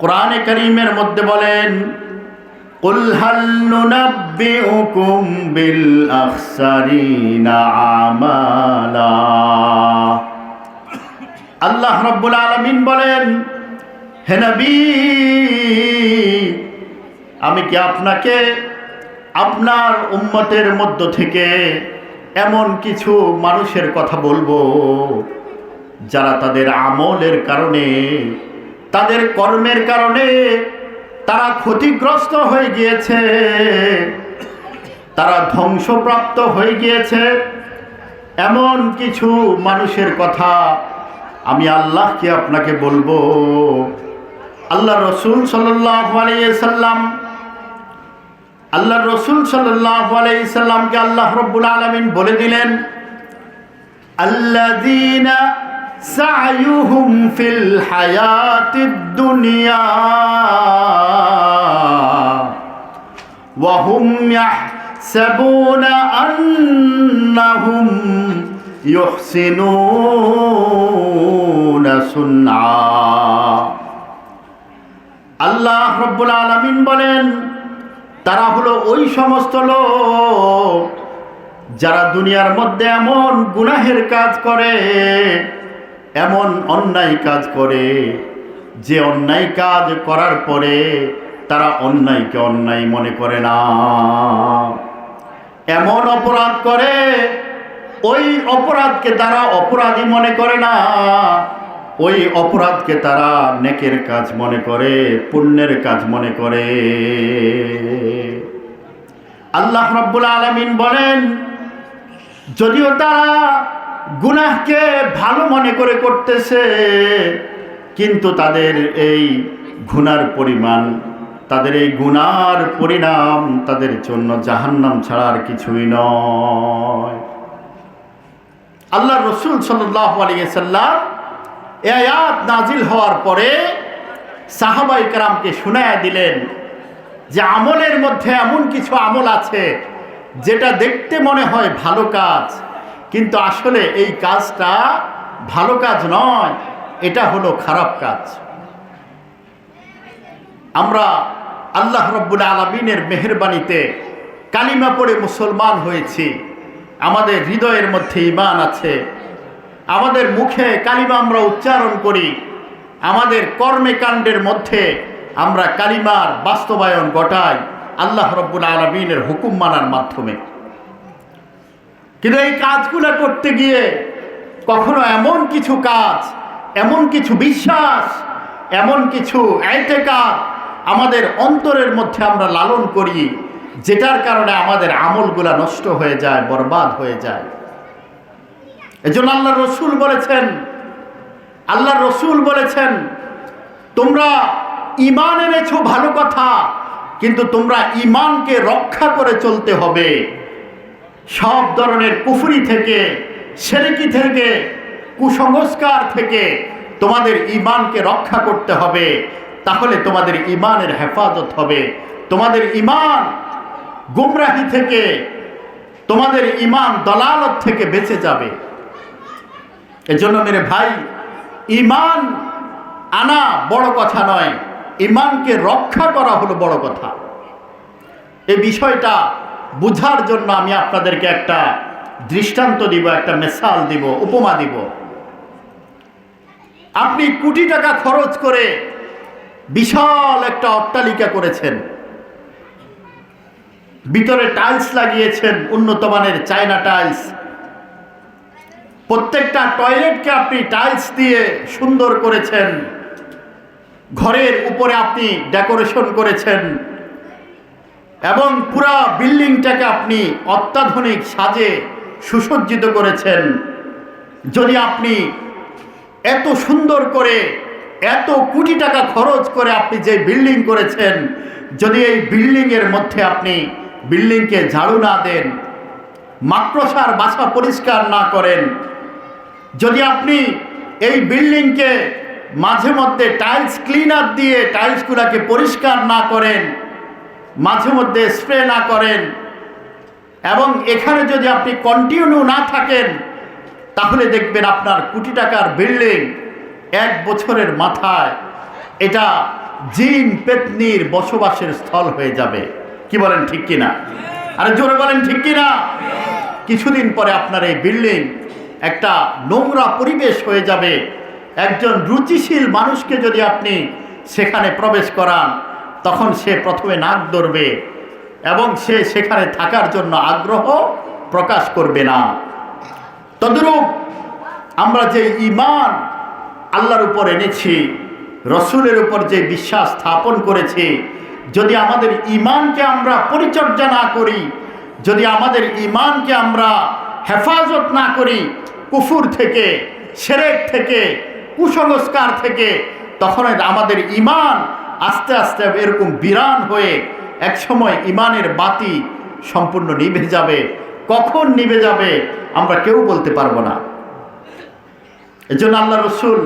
কোরআনে করিমের মধ্যে বলেন قل هل ننبئكم بالأخسرين أعمالا আল্লাহ রব্বুল আলমিন বলেন হে নবী আমি কি আপনাকে আপনার উম্মতের মধ্য থেকে এমন কিছু মানুষের কথা বলবো যারা তাদের আমলের কারণে তাদের কর্মের কারণে তারা ক্ষতিগ্রস্ত হয়ে গিয়েছে। তারা ধ্বংসপ্রাপ্ত হয়ে গিয়েছে। এমন কিছু মানুষের কথা আমি আল্লাহকে আপনাকে বলব। আল্লাহ রসুল সাল্লাম আল্লাহ রসুল সাল্লামকে আল্লাহ রবুল আলমিন বলে দিলেন আল্লাহ সায়ুহুম ফিল হায়াতিদ দুনিয়া। وهم يحسبون أنهم يحسنون সুন্না আল্লাহ রব্বুল আলমিন বলেন, তারা হলো ওই সমস্ত লোক যারা দুনিয়ার মধ্যে এমন গুনাহের কাজ করে এমন অন্যায় কাজ করে, যে অন্যায় কাজ করার পরে তারা অন্যায়কে অন্যায় মনে করে না। এমন অপরাধ করে, ওই অপরাধকে তারা অপরাধী মনে করে না। ওই অপরাধকে তারা নেকের কাজ মনে করে, পুণ্যের কাজ মনে করে। আল্লাহ রব্বুল আলমিন বলেন, যদিও তারা গুনাহকে ভালো মনে করে করতেছে, কিন্তু তাদের এই গুনার পরিমাণ, তাদের এই গুনার পরিণাম তাদের জন্য জাহান্নাম ছাড়া আর কিছুই নয়। আল্লাহ রসুল সাল্লাহ আলিয়াল্লাম এ নাজিল হওয়ার পরে সাহাবাই কারামকে শোনায়া দিলেন যে আমলের মধ্যে এমন কিছু আমল আছে যেটা দেখতে মনে হয় ভালো কাজ কিন্তু আসলে এই কাজটা ভালো কাজ নয়, এটা হলো খারাপ কাজ। আমরা আল্লাহ রব্বুল আলমিনের মেহরবানিতে কালিমা পড়ে মুসলমান হয়েছি, আমাদের হৃদয়ের মধ্যে ইমান আছে, আমাদের মুখে কালিমা আমরা উচ্চারণ করি, আমাদের কর্মে কাণ্ডের মধ্যে আমরা কালিমার বাস্তবায়ন ঘটাই, আল্লাহ রব্বুল আলমিনের হুকুম মানার মাধ্যমে। কিন্তু এই কাজগুলো করতে গিয়ে কখনো এমন কিছু কাজ, এমন কিছু বিশ্বাস, এমন কিছু কাজ আমাদের অন্তরের মধ্যে আমরা লালন করি, যেটার কারণে আমাদের আমলগুলা নষ্ট হয়ে যায়, বরবাদ হয়ে যায়। এজন্য আল্লাহ রসুল বলেছেন আল্লাহ রসুল বলেছেন, তোমরা ইমান এনেছো ভালো কথা, কিন্তু তোমরা ইমানকে রক্ষা করে চলতে হবে। সব ধরনের কুফুরি থেকে, সেরেকি থেকে, কুসংস্কার থেকে তোমাদের ইমানকে রক্ষা করতে হবে, তাহলে তোমাদের ইমানের হেফাজত হবে। তোমাদের ইমান গুমরাহি থেকে, তোমাদের ইমান দলালত থেকে বেঁচে যাবে। এজন্য মেরে ভাই ইমান আনা বড় কথা নয় ইমানকে রক্ষা করা হলো বড় কথা। এ বিষয়টা বুঝার জন্য আমি আপনাদেরকে একটা দৃষ্টান্ত দিব, একটা মেসাল দিব, উপমা দিব। আপনি কোটি টাকা খরচ করে বিশাল একটা অট্টালিকা করেছেন। ভিতরে টাইলস লাগিয়েছেন, উন্নত মানের চায়না টাইলস। প্রত্যেকটা টয়লেটকে আপনি টাইলস দিয়ে সুন্দর করেছেন। ঘরের উপরে আপনি ডেকোরেশন করেছেন। এবং পুরা বিল্ডিংটাকে আপনি অত্যাধুনিক সাজে সুসজ্জিত করেছেন। যদি আপনি এত সুন্দর করে, এত কোটি টাকা খরচ করে আপনি যে বিল্ডিং করেছেন, যদি এই বিল্ডিংয়ের মধ্যে আপনি বিল্ডিংকে ঝাড়ু না দেন, মাক্রসার বাসা পরিষ্কার না করেন, যদি আপনি এই বিল্ডিংকে মাঝে মধ্যে টাইলস ক্লিনার দিয়ে টাইলসগুলোকে পরিষ্কার না করেন মাঝে মধ্যে স্প্রে না করেন। এবং এখানে যদি আপনি কন্টিনিউ না থাকেন, তাহলে দেখবেন আপনার কোটি টাকার বিল্ডিং এক বছরের মাথায় এটা জিন পেতনির বসবাসের স্থল হয়ে যাবে। কি বলেন ঠিক কিনা? আরে জোরে বলেন ঠিক কিনা? কিছুদিন পরে আপনার এই বিল্ডিং একটা নোংরা পরিবেশ হয়ে যাবে। একজন রুচিশীল মানুষকে যদি আপনি সেখানে প্রবেশ করান তখন সে প্রথমে নাক ধরবে এবং সে সেখানে থাকার জন্য আগ্রহ প্রকাশ করবে না। তদ্রূপ আমরা যে ইমান আল্লাহর উপর এনেছি, রসুলের উপর যে বিশ্বাস স্থাপন করেছি, যদি আমাদের ইমানকে আমরা পরিচর্যা না করি, যদি আমাদের ইমানকে আমরা হেফাজত না করি, কুফুর থেকে, সেরেক থেকে, কুসংস্কার থেকে, তখন আমাদের ইমান আস্তে আস্তে এরকম বিরান হয়ে একসময় ইমানের বাতি সম্পূর্ণ নিভে যাবে। কখন নিভে যাবে আমরা কেউ বলতে পারব না। এজন্য আল্লাহ রসুল